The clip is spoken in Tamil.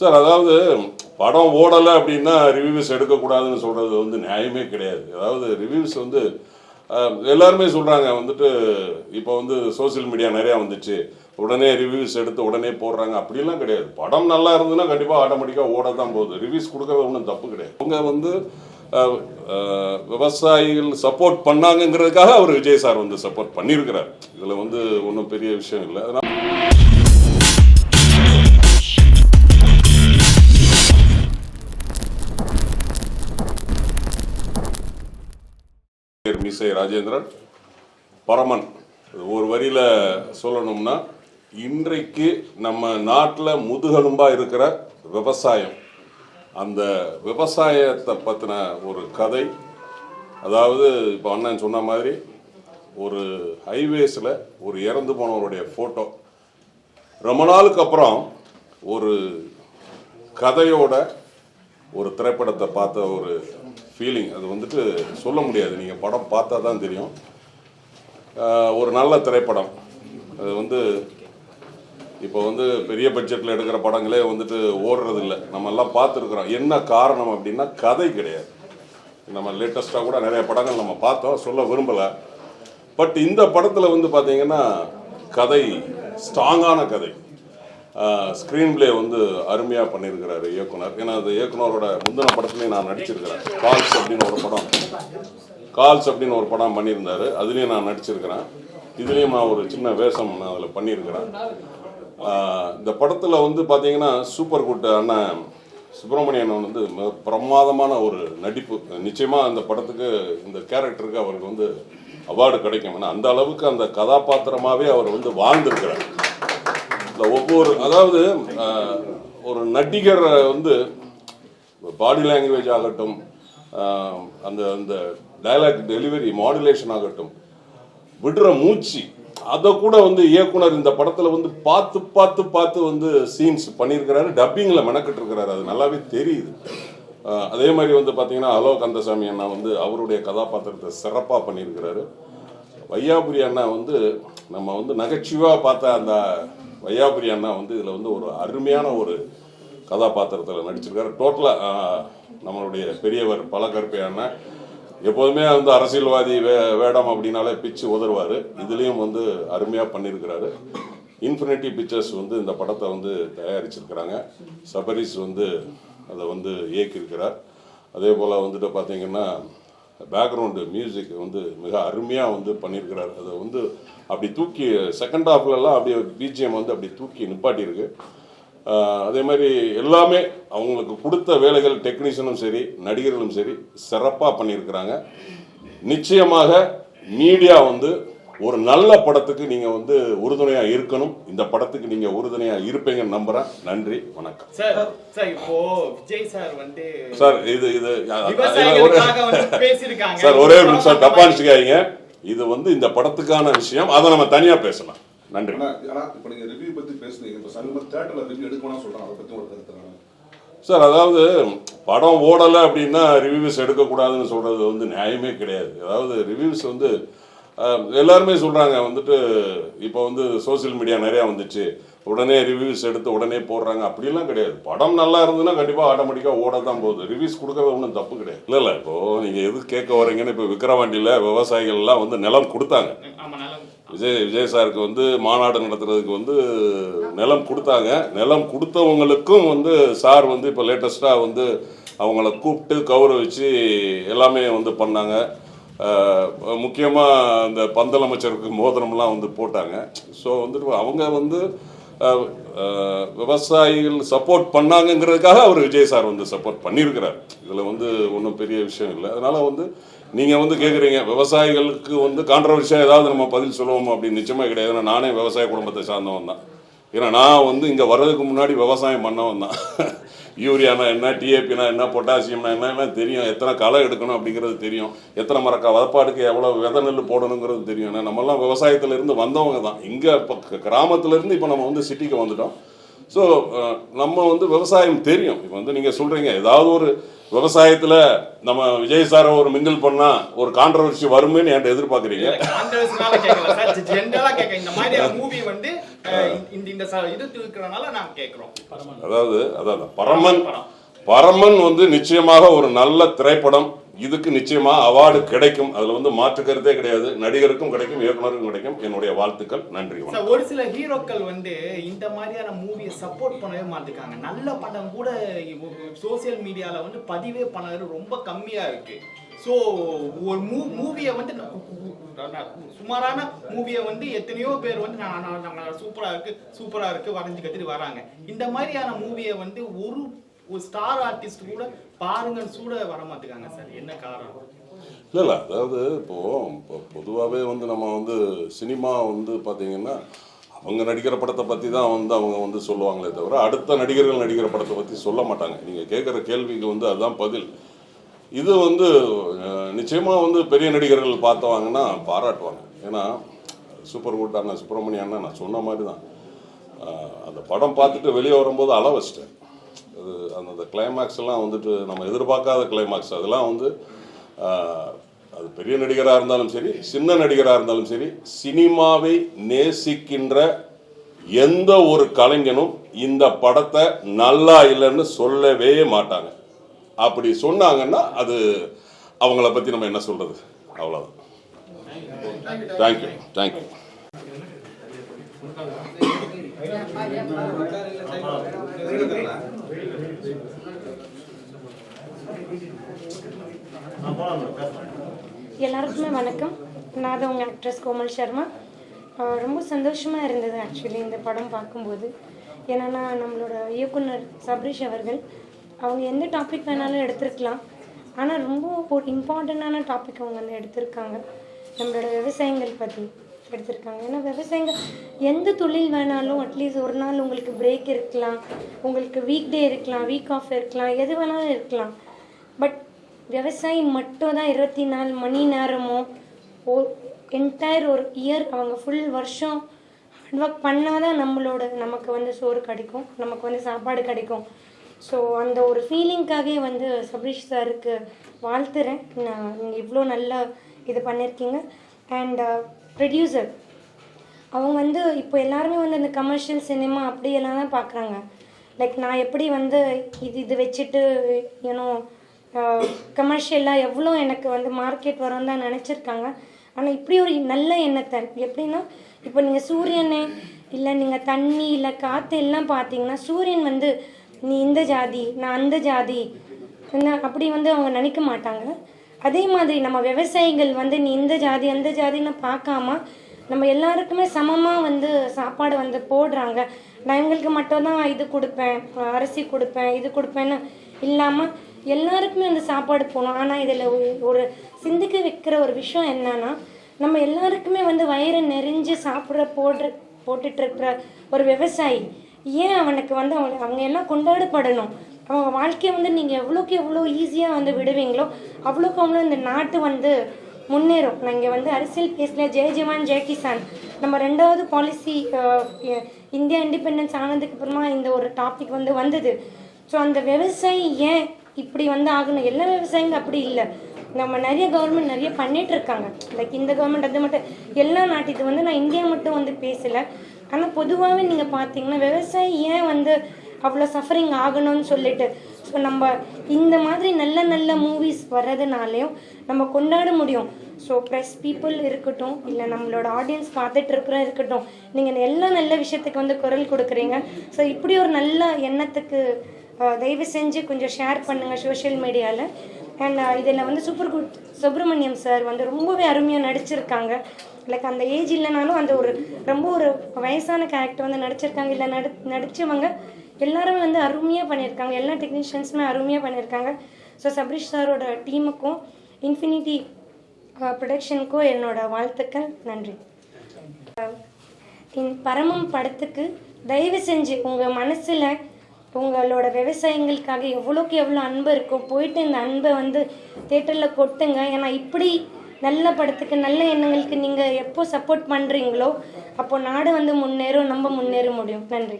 சார் அதாவது படம் ஓடலை அப்படின்னா ரிவ்யூஸ் எடுக்கக்கூடாதுன்னு சொல்கிறது வந்து நியாயமே கிடையாது. அதாவது ரிவ்யூஸ் வந்து எல்லாருமே சொல்கிறாங்க வந்துட்டு இப்போ வந்து சோஷியல் மீடியா நிறையா வந்துச்சு. உடனே ரிவ்யூஸ் எடுத்து உடனே போடுறாங்க. அப்படிலாம் கிடையாது. படம் நல்லா இருந்ததுன்னா கண்டிப்பாக ஆட்டோமேட்டிக்காக ஓட தான் போகுது. ரிவ்யூஸ் கொடுக்கறது ஒன்றும் தப்பு கிடையாது. அவங்க வந்து விவசாயிகள் சப்போர்ட் பண்ணாங்கங்கிறதுக்காக அவர் விஜய் சார் வந்து சப்போர்ட் பண்ணியிருக்கிறார். இதில் வந்து ஒன்றும் பெரிய விஷயம் இல்லை. அதனால் பேர் மிசை ராஜேந்திரன். பரமன். ஒரு வரியில் சொல்லணும்னா இன்றைக்கு நம்ம நாட்டில் முதுகெலும்பாக இருக்கிற விவசாயம். அந்த விவசாயத்தை பற்றின ஒரு கதை. அதாவது இப்போ அண்ணன் சொன்ன மாதிரி ஒரு ஹைவேஸில் ஒரு இறந்து போனவருடைய ஃபோட்டோ ரொம்ப நாளுக்கு அப்புறம் ஒரு கதையோட ஒரு திரைப்படத்தை பார்த்த ஒரு ஃபீலிங் அது வந்துட்டு சொல்ல முடியாது. நீங்கள் படம் பார்த்தா தான் தெரியும் ஒரு நல்ல திரைப்படம். அது வந்து இப்போ வந்து பெரிய பட்ஜெட்டில் எடுக்கிற படங்களே வந்துட்டு ஓடுறது இல்லை நம்ம எல்லாம் பார்த்துருக்குறோம். என்ன காரணம் அப்படின்னா கதை கிடையாது. நம்ம லேட்டஸ்ட்டாக கூட நிறைய படங்கள் நம்ம பார்த்தோம். சொல்ல விரும்பலை. பட் இந்த படத்தில் வந்து பார்த்தீங்கன்னா கதை ஸ்ட்ராங்கான கதை. ஸ்க்ரீன் பிளே வந்து அருமையாக பண்ணியிருக்கிறாரு இயக்குனர். ஏன்னா அந்த இயக்குனரோட முந்தின படத்துலேயும் நான் நடிச்சிருக்கிறேன். கால்ஸ் அப்படின்னு ஒரு படம். கால்ஸ் அப்படின்னு ஒரு படம் பண்ணியிருந்தாரு. அதுலேயும் நான் நடிச்சிருக்கிறேன். இதுலேயும் நான் ஒரு சின்ன வேஷம் நான் அதில் பண்ணியிருக்கிறேன். இந்த படத்தில் வந்து பார்த்தீங்கன்னா சூப்பர் குட் அண்ணன் சுப்பிரமணியன் வந்து மிக பிரமாதமான ஒரு நடிப்பு. நிச்சயமாக அந்த படத்துக்கு இந்த கேரக்டருக்கு அவருக்கு வந்து அவார்டு கிடைக்கும். ஏன்னா அந்த அளவுக்கு அந்த கதாபாத்திரமாகவே அவர் வந்து வாழ்ந்திருக்கிறார். ஒவ்வொரு அதாவது ஒரு நடிகர் வந்து பாடி லாங்குவேஜ் ஆகட்டும் அந்த அந்த டைலாக் டெலிவரி மாடுலேஷன் ஆகட்டும் விடுற மூச்சு அதை கூட வந்து இயக்குனர் இந்த படத்தில் வந்து பார்த்து பார்த்து பார்த்து வந்து சீன்ஸ் பண்ணியிருக்கிறாரு டப்பிங்கில் மெனக்கிட்டு இருக்கிறாரு அது நல்லாவே தெரியுது. அதே மாதிரி வந்து பார்த்தீங்கன்னா அலோ கந்தசாமி அண்ணா வந்து அவருடைய கதாபாத்திரத்தை சிறப்பாக பண்ணியிருக்கிறாரு. வையாபுரி அண்ணா வந்து நம்ம வந்து நகைச்சுவாக பார்த்த அந்த வையாபுரி அண்ணா வந்து இதில் வந்து ஒரு அருமையான ஒரு கதாபாத்திரத்தில் நடிச்சிருக்காரு. டோட்டலாக நம்மளுடைய பெரியவர் பலகற்பை அண்ணன் எப்போதுமே வந்து அரசியல்வாதி வே வேடம் அப்படின்னாலே பிச்சு உதறுவார். இதுலேயும் வந்து அருமையாக பண்ணியிருக்கிறாரு இன்ஃபினிட்டி பிக்சர்ஸ் வந்து இந்த படத்தை வந்து தயாரிச்சிருக்கிறாங்க. சபரிஸ் வந்து அதை வந்து இயக்கியிருக்கிறார். அதே போல் வந்துட்டு பார்த்தீங்கன்னா பேக்ரவுண்டு மியூசிக் வந்து மிக அருமையாக வந்து பண்ணியிருக்கிறார். அதை வந்து அப்படி தூக்கி செகண்ட் ஹாஃப்லலாம் அப்படியே பிஜிஎம் வந்து அப்படி தூக்கி நிப்பாட்டியிருக்கு. அதே மாதிரி எல்லாமே அவங்களுக்கு கொடுத்த வேலைகள் டெக்னீஷியனும் சரி நடிகர்களும் சரி சிறப்பாக பண்ணியிருக்கிறாங்க. நிச்சயமாக மீடியா வந்து ஒரு நல்ல படத்துக்கு நீங்கள் வந்து உறுதுணையாக இருக்கணும். இந்த படத்துக்கு நீங்கள் உறுதுணையாக இருப்பீங்கன்னு நம்புகிறேன் நன்றி வணக்கம். சார் சார் இப்போ விஜய் சார் வந்து சார் இது இது சார் ஒரே நிமிஷம் தப்பா நினச்சிக்காதீங்க. இது வந்து இந்த படத்துக்கான விஷயம். அதை நம்ம தனியாக பேசலாம். நன்றி. ஆனா ஆனா இப்ப நீங்க ரிவ்யூ பத்தி பேசுனீங்க. இப்ப சமீப தேட்டர்ல ரிவ்யூ எடுக்கணும்னு சொல்றாங்க. அதை பத்தி ஒரு கருத்து? சார் அதாவது படம் ஓடலை அப்படின்னா ரிவ்யூஸ் எடுக்கக்கூடாதுன்னு சொல்கிறது வந்து நியாயமே கிடையாது. அதாவது ரிவ்யூஸ் வந்து எல்லாருமே சொல்கிறாங்க வந்துட்டு இப்போ வந்து சோஷியல் மீடியா நிறையா வந்துச்சு. உடனே ரிவ்யூஸ் எடுத்து உடனே போடுறாங்க. அப்படிலாம் கிடையாது. படம் நல்லா இருந்ததுன்னா கண்டிப்பாக ஆட்டோமேட்டிக்காக ஓட தான் போகுது. ரிவ்யூஸ் கொடுக்கறது ஒன்றும் தப்பு கிடையாது. இல்லை இல்லை இப்போது நீங்கள் எது கேட்க வரீங்கன்னு இப்போ விக்கிரவாண்டியில் விவசாயிகள்லாம் வந்து நிலம் கொடுத்தாங்க. விஜய் விஜய் சாருக்கு வந்து மாநாடு நடத்துறதுக்கு வந்து நிலம் கொடுத்தாங்க. நிலம் கொடுத்தவங்களுக்கும் வந்து சார் வந்து இப்போ லேட்டஸ்ட்டாக வந்து அவங்கள கூப்பிட்டு கௌரவிச்சு எல்லாமே வந்து பண்ணாங்க. முக்கியமாக அந்த பந்தல் அமைச்சருக்கு மோதிரம்லாம் வந்து போட்டாங்க. ஸோ வந்துட்டு அவங்க வந்து விவசாயிகள் சப்போர்ட் பண்ணாங்கங்கிறதுக்காக அவர் விஜய் சார் வந்து சப்போர்ட் பண்ணியிருக்கிறார். இதில் வந்து ஒன்றும் பெரிய விஷயம் இல்லை. அதனால் வந்து நீங்கள் வந்து கேட்குறீங்க விவசாயிகளுக்கு வந்து கான்ட்ரவர்ஷியாக ஏதாவது நம்ம பதில் சொல்லுவோம் அப்படின்னு நிச்சயமாக கிடையாது. ஏன்னா நானே விவசாய குடும்பத்தை சார்ந்தவன் தான் ஏன்னா நான் வந்து இங்கே வர்றதுக்கு முன்னாடி விவசாயம் பண்ணவன் தான் யூரியானா என்ன டிஏபினா என்ன பொட்டாசியம்னா என்ன தெரியும். எத்தனை களை எடுக்கணும் அப்படிங்கிறது தெரியும். எத்தனை மரக்கா வதப்பாடுக்கு எவ்வளோ விதை நெல் போடணுங்கிறது தெரியும். ஏன்னா நம்மலாம் விவசாயத்துலேருந்து வந்தவங்க தான். இங்கே இப்போ கிராமத்துலேருந்து இப்போ நம்ம வந்து சிட்டிக்கு வந்துட்டோம். ஸோ நம்ம வந்து விவசாயம் தெரியும். இப்போ வந்து நீங்கள் சொல்கிறீங்க ஏதாவது ஒரு விவசாயத்தில் நம்ம விஜய் சாரை ஒரு மிங்கிள் பண்ணால் ஒரு கான்ட்ரவர்சி வருமேன்னு என்கிட்ட எதிர்பார்க்குறீங்க. இந்த இந்த இது இருக்கிறனால நாங்க கேக்குறோம் அதாவது அதாவது பரமன் பரமன். வந்து நிச்சயமாக ஒரு நல்ல திரைப்படம். இதுக்கு நிச்சயமா அவார்டு கிடைக்கும். அதுல வந்து மாற்று கருத்தே கிடையாது. நடிகருக்கும் கிடைக்கும் இயக்குனருக்கும் கிடைக்கும். என்னுடைய வாழ்த்துக்கள். நன்றி ஒரு சில ஹீரோக்கள் வந்து இந்த மாதிரியான மூவியை சப்போர்ட் பண்ணவே மாட்டேங்காங்க நல்ல படம் கூட சோசியல் மீடியால வந்து பதிவே பண்ணது ரொம்ப கம்மியா இருக்கு. ஸோ ஒரு மூ மூவியை வந்து சுமாரான மூவியை வந்து எத்தனையோ பேர் வந்து நான் நான் நான் இருக்கு சூப்பராக இருக்கு வரைஞ்சு கத்திட்டு வராங்க. இந்த மாதிரியான மூவியை வந்து ஒரு ஒரு ஸ்டார் ஆர்டிஸ்ட் கூட பாருங்கன்னு கூட வர மாட்டேங்காங்க சார். என்ன காரணம்? இல்லை இல்லை. அதாவது இப்போது இப்போ பொதுவாகவே வந்து நம்ம வந்து சினிமா வந்து பார்த்தீங்கன்னா அவங்க நடிக்கிற படத்தை பற்றி தான் வந்து அவங்க வந்து சொல்லுவாங்களே தவிர அடுத்த நடிகர்கள் நடிக்கிற படத்தை பற்றி சொல்ல மாட்டாங்க. நீங்கள் கேட்குற கேள்விக்கு வந்து அதுதான் பதில். இது வந்து நிச்சயமாக வந்து பெரிய நடிகர்கள் பார்த்தவாங்கன்னா பாராட்டுவாங்க. ஏன்னா சூப்பர் குட் சுப்பிரமணியன்னா சுப்பிரமணிய நான் சொன்ன மாதிரி தான். அந்த படம் பார்த்துட்டு வெளியே வரும்போது அள வச்சிட்டேன். அது அந்த அந்த கிளைமேக்ஸ் எல்லாம் வந்துட்டு நம்ம எதிர்பார்க்காத கிளைமேக்ஸ் அதெல்லாம் வந்து அது பெரிய நடிகராக இருந்தாலும் சரி சின்ன நடிகராக இருந்தாலும் சரி சினிமாவை நேசிக்கின்ற எந்த ஒரு கலைஞனும் இந்த படத்தை நல்லா இல்லைன்னு சொல்லவே மாட்டாங்க. அப்படி சொன்னாங்கன்னா அது அவங்கள பற்றி நம்ம என்ன சொல்கிறது அவ்வளோதான் தேங்க்யூ தேங்க்யூ எல்லாருக்குமே வணக்கம். நான் தான் உங்கள் ஆக்ட்ரஸ் கோமல் சர்மா. ரொம்ப சந்தோஷமாக இருந்தது ஆக்சுவலி இந்த படம் பார்க்கும்போது. ஏன்னா நம்மளோட இயக்குனர் சபரிஷ் அவர்கள் அவங்க எந்த டாபிக் வேணாலும் எடுத்திருக்கலாம். ஆனால் ரொம்ப ஒரு இம்பார்ட்டண்ட்டான டாபிக் அவங்க வந்து எடுத்திருக்காங்க. நம்மளோட விவசாயங்கள் பற்றி எடுத்திருக்காங்க. ஏன்னா விவசாயங்கள் எந்த தொழில் வேணாலும் அட்லீஸ்ட் ஒரு நாள் உங்களுக்கு பிரேக் இருக்கலாம். உங்களுக்கு வீக் டே இருக்கலாம் வீக் ஆஃப் இருக்கலாம் எது வேணாலும் இருக்கலாம். பட் விவசாயி மட்டும் தான் இருபத்தி நாலு மணி நேரமும் ஓ என்டையர் ஒரு இயர் அவங்க ஃபுல் வருஷம் ஹார்ட் ஒர்க் பண்ணால் தான் நம்மளோட நமக்கு வந்து சோறு கிடைக்கும் நமக்கு வந்து சாப்பாடு கிடைக்கும். ஸோ அந்த ஒரு ஃபீலிங்க்காகவே வந்து சபரீஷ் சாருக்கு வாழ்த்துறேன். நான் நீங்கள் இவ்வளோ நல்லா இது பண்ணியிருக்கீங்க அண்ட் ப்ரொடியூசர் uh, அவங்க வந்து இப்போ எல்லாருமே வந்து அந்த கமர்ஷியல் சினிமா அப்படியெல்லாம் தான் பார்க்குறாங்க லைக் நான் எப்படி வந்து இது இது வச்சுட்டு யூனோ கமர்ஷியலாக எவ்வளோ எனக்கு வந்து மார்க்கெட் வரும் தான் நினச்சிருக்காங்க. ஆனால் இப்படி ஒரு நல்ல எண்ணத்தை எப்படின்னா இப்போ நீங்கள் சூரியனே இல்லை நீங்கள் தண்ணி இல்லை காற்று எல்லாம் பார்த்தீங்கன்னா சூரியன் வந்து நீ இந்த ஜாதி நான் அந்த ஜாதி. என்ன அப்படி வந்து அவங்க நினைக்க மாட்டாங்க. அதே மாதிரி நம்ம விவசாயிகள் வந்து நீ இந்த ஜாதி அந்த ஜாதின்னு பார்க்காம நம்ம எல்லாருக்குமே சமமாக வந்து சாப்பாடு வந்து போடுறாங்க. நான் இவங்களுக்கு மட்டும்தான் இது கொடுப்பேன் அரிசி கொடுப்பேன் இது கொடுப்பேன்னு இல்லாமல் எல்லாருக்குமே அந்த சாப்பாடு போகணும் ஆனால் இதில் ஒரு சிந்திக்க வைக்கிற ஒரு விஷயம் என்னன்னா நம்ம எல்லாருக்குமே வந்து வயிறு நெறிஞ்சு சாப்பிட்ற போடுற போட்டுட்டு இருக்கிற ஒரு விவசாயி ஏன் அவனுக்கு வந்து அவங்க அவங்க எல்லாம் கொண்டாடப்படணும்? அவங்க வாழ்க்கையை வந்து நீங்கள் எவ்வளோக்கு எவ்வளோ ஈஸியாக வந்து விடுவீங்களோ அவ்வளோக்கு அவ்வளோ இந்த நாட்டு வந்து முன்னேறும். நான் இங்கே வந்து அரசியல் பேசல ஜெய் ஜவான் ஜெய் கிசான். நம்ம ரெண்டாவது பாலிசி இந்தியா இண்டிபெண்டன்ஸ் ஆனதுக்கு அப்புறமா இந்த ஒரு டாபிக் வந்து வந்தது. ஸோ அந்த விவசாயி ஏன் இப்படி வந்து ஆகணும்? எல்லா விவசாயிங்க அப்படி இல்லை. நம்ம நிறைய கவர்மெண்ட் நிறைய பண்ணிட்டு இருக்காங்க. லைக் இந்த கவர்மெண்ட் அது மட்டும் எல்லா நாட்டு இது வந்து நான் இந்தியா மட்டும் வந்து பேசலை. ஆனால் பொதுவாகவே நீங்கள் பார்த்தீங்கன்னா விவசாயி ஏன் வந்து அவ்வளோ சஃபரிங் ஆகணும்னு சொல்லிட்டு ஸோ நம்ம இந்த மாதிரி நல்ல நல்ல மூவிஸ் வர்றதுனாலையும் நம்ம கொண்டாட முடியும். ஸோ ப்ரெஸ் பீப்புள் இருக்கட்டும் இல்லை நம்மளோட ஆடியன்ஸ் பார்த்துட்டு இருக்கிற இருக்கட்டும் நீங்கள் எல்லா நல்ல விஷயத்துக்கு வந்து குரல் கொடுக்குறீங்க. ஸோ இப்படி ஒரு நல்ல எண்ணத்துக்கு தயவு செஞ்சு கொஞ்சம் ஷேர் பண்ணுங்கள் சோஷியல் மீடியாவில் Uh, இதில் வந்து சூப்பர் குட் சுப்பிரமணியம் சார் வந்து ரொம்பவே அருமையாக நடிச்சிருக்காங்க. லைக் அந்த ஏஜ் இல்லைனாலும் அந்த ஒரு ரொம்ப ஒரு வயசான கேரக்டர் வந்து நடிச்சிருக்காங்க. இல்லை நடி நடித்தவங்க எல்லாருமே வந்து அருமையாக பண்ணியிருக்காங்க. எல்லா டெக்னீஷியன்ஸுமே அருமையாக பண்ணியிருக்காங்க. ஸோ சபரிஷ் சாரோட டீமுக்கும் இன்ஃபினிட்டி ப்ரொடக்ஷனுக்கும் என்னோட வாழ்த்துக்கள். நன்றி. Uh, இன் பரமம் படத்துக்கு தயவு செஞ்சு உங்கள் மனசில் உங்களோட விவசாயங்களுக்காக எவ்வளோக்கு எவ்வளோ அன்பு இருக்கும். போயிட்டு இந்த அன்பை வந்து தேட்டரில் கொட்டுங்க. ஏன்னா இப்படி நல்ல படத்துக்கு நல்ல எண்ணங்களுக்கு நீங்கள் எப்போ சப்போர்ட் பண்ணுறீங்களோ அப்போ நாடு வந்து முன்னேறும் நம்ம முன்னேற முடியும். நன்றி.